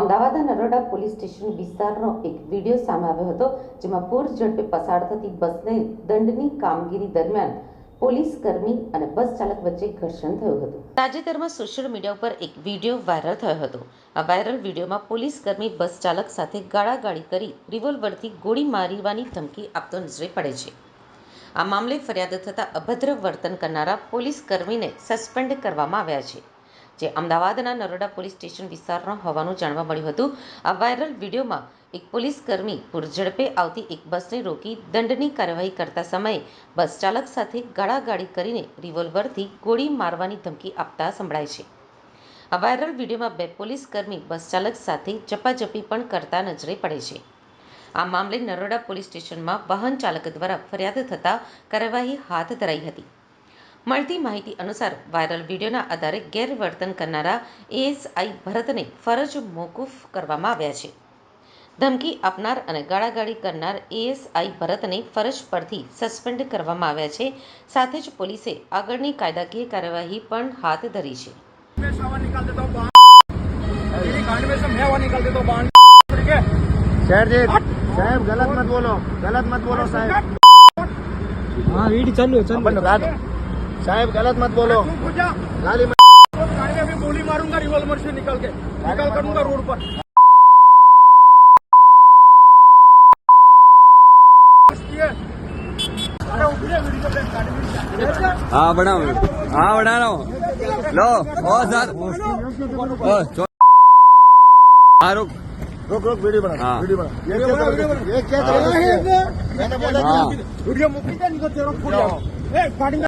અમદાવાદના Naroda police station વિસ્તારનો એક વીડિયો સામે આવ્યો હતો, જેમાં પૂર ઝડપે પસાર થતી બસને દંડની કામગીરી દરમિયાન પોલીસ કર્મી અને બસ ચાલક વચ્ચે ઘર્ષણ થયું હતું. તાજેતરમાં સોશિયલ મીડિયા ઉપર એક વીડિયો વાયરલ થયો હતો. આ વાયરલ વિડીયોમાં પોલીસ કર્મી બસ ચાલક સાથે ગાળાગાળી કરી રિવોલ્વરથી ગોળી મારવાની ધમકી આપતો નજરે પડે છે. આ મામલે ફરિયાદ થતાં અભદ્ર વર્તન કરનારા પોલીસ કર્મીને સસ્પેન્ડ કરવામાં આવ્યા છે. જે અમદાવાદના નરોડા પોલીસ સ્ટેશન વિસ્તારનો હોવાનું જાણવા મળ્યું હતું. આ વાયરલ વિડીયોમાં એક પોલીસ કર્મી પૂરઝડપે આવતી એક બસને રોકી દંડની કાર્યવાહી કરતા સમયે બસ ચાલક સાથે ગાળાગાળી કરીને રિવોલ્વરથી ગોળી મારવાની ધમકી આપતા સંભળાય છે. આ વાયરલ વિડીયોમાં બે પોલીસ કર્મી બસ ચાલક સાથે ઝપાઝપી પણ કરતા નજરે પડે છે. આ મામલે નરોડા પોલીસ સ્ટેશનમાં વાહન ચાલક દ્વારા ફરિયાદ થતાં કાર્યવાહી હાથ ધરાઈ હતી. મળતી માહિતી અનુસાર વાયરલ વિડીયોના આધારે ગેરવર્તન કરનારા એએસઆઈ ભરતને ફરજ મોકૂફ કરવામાં આવ્યા છે ધમકી આપનાર અને ગાળાગાળી કરનાર એએસઆઈ ભરતને ફરજ પરથી સસ્પેન્ડ કરવામાં આવ્યા છે સાથે જ પોલીસે આગળની કાયદાકીય કાર્યવાહી પણ હાથ ધરી છે में सावा निकाल देता हूँ बाण मेरी गांड में से मैं हवा निकाल देता हूँ बाण ठीक है शहर जी साहब गलत मत बोलो गलत मत बोलो साहब हाँ वीडियो चालू है चालू अपन रात साहब गलत मत बोलो। तो में अभी गोली मारूँगा रिवॉल्वर से निकल के। निकल करूँगा रोड पर। वीडियो हाँ बनाओ हाँ बना रहा हूँ। लो ओ सर ओ चो- हाँ रुक। रोक रोक वीडियो बना हाँ। वीडियो बना। ये क्या ज़बरदस्ती? ये क्या ज़बरदस्ती है? मैंने बोला हाँ? वीडियो मुक्ति का निकल तेरा फुल ए गाड़ी